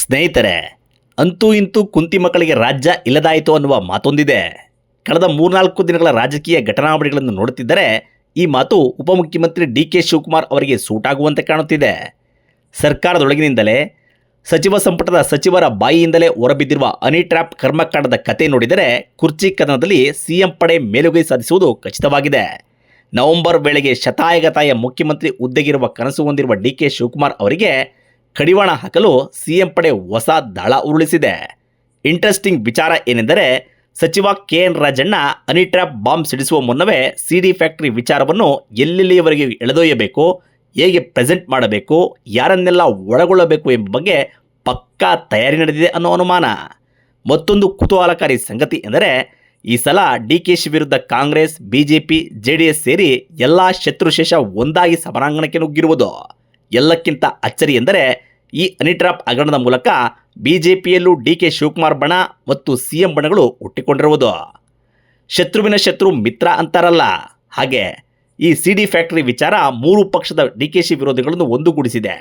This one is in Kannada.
ಸ್ನೇಹಿತರೆ, ಅಂತೂ ಇಂತೂ ಕುಂತಿ ಮಕ್ಕಳಿಗೆ ರಾಜ್ಯ ಇಲ್ಲದಾಯಿತು ಅನ್ನುವ ಮಾತೊಂದಿದೆ. ಕಳೆದ ಮೂರ್ನಾಲ್ಕು ದಿನಗಳ ರಾಜಕೀಯ ಘಟನಾವಳಿಗಳನ್ನು ನೋಡುತ್ತಿದ್ದರೆ, ಈ ಮಾತು ಉಪಮುಖ್ಯಮಂತ್ರಿ ಡಿ ಕೆ ಶಿವಕುಮಾರ್ ಅವರಿಗೆ ಸೂಟಾಗುವಂತೆ ಕಾಣುತ್ತಿದೆ. ಸರ್ಕಾರದೊಳಗಿನಿಂದಲೇ ಸಚಿವ ಸಂಪುಟದ ಸಚಿವರ ಬಾಯಿಯಿಂದಲೇ ಹೊರಬಿದ್ದಿರುವ ಅನಿ ಟ್ರ್ಯಾಪ್ ಕರ್ಮಕಾಂಡದ ಕತೆ ನೋಡಿದರೆ, ಕುರ್ಚಿ ಕದನದಲ್ಲಿ ಸಿಎಂ ಪಡೆ ಮೇಲುಗೈ ಸಾಧಿಸುವುದು ಖಚಿತವಾಗಿದೆ. ನವೆಂಬರ್ ವೇಳೆಗೆ ಶತಾಯಗತಾಯ ಮುಖ್ಯಮಂತ್ರಿ ಹುದ್ದೆಗಿರುವ ಕನಸು ಹೊಂದಿರುವ ಡಿ ಕೆ ಶಿವಕುಮಾರ್ ಅವರಿಗೆ ಕಡಿವಾಣ ಹಾಕಲು ಸಿಎಂ ಪಡೆ ಹೊಸ ದಾಳ ಉರುಳಿಸಿದೆ. ಇಂಟ್ರೆಸ್ಟಿಂಗ್ ವಿಚಾರ ಏನೆಂದರೆ, ಸಚಿವ K N Rajanna honey trap bomb ಸಿಡಿಸುವ ಮುನ್ನವೇ ಸಿಡಿ ಫ್ಯಾಕ್ಟರಿ ವಿಚಾರವನ್ನು ಎಲ್ಲೆಲ್ಲಿಯವರೆಗೆ ಎಳೆದೊಯ್ಯಬೇಕು, ಹೇಗೆ ಪ್ರೆಸೆಂಟ್ ಮಾಡಬೇಕು, ಯಾರನ್ನೆಲ್ಲ ಒಳಗೊಳ್ಳಬೇಕು ಎಂಬ ಬಗ್ಗೆ ಪಕ್ಕಾ ತಯಾರಿ ನಡೆದಿದೆ ಅನ್ನೋ ಅನುಮಾನ. ಮತ್ತೊಂದು ಕುತೂಹಲಕಾರಿ ಸಂಗತಿ ಎಂದರೆ, ಈ ಸಲ ಡಿ ಕೆ ಶಿ ವಿರುದ್ಧ Congress BJP J D S ಸೇರಿ ಎಲ್ಲ ಶತ್ರುಶೇಷ ಒಂದಾಗಿ ಸಮರಾಂಗಣಕ್ಕೆ ನುಗ್ಗಿರುವುದು. ಎಲ್ಲಕ್ಕಿಂತ ಅಚ್ಚರಿ ಎಂದರೆ ಈ ಅನಿಟ್ರಾಪ್ ಹಗರಣದ ಮೂಲಕ ಬಿಜೆಪಿಯಲ್ಲೂ ಡಿ ಕೆ ಶಿವಕುಮಾರ್ ಬಣ ಮತ್ತು ಸಿಎಂ ಬಣಗಳು ಹುಟ್ಟಿಕೊಂಡಿರುವುದು. ಶತ್ರುವಿನ ಶತ್ರು ಮಿತ್ರ ಅಂತಾರಲ್ಲ. ಹಾಗೆ ಈ ಸಿ ಡಿ ಫ್ಯಾಕ್ಟರಿ ವಿಚಾರ ಮೂರು ಪಕ್ಷದ ಡಿ ಕೆ ಶಿ ವಿರೋಧಿಗಳನ್ನು ಒಂದುಗೂಡಿಸಿದೆ.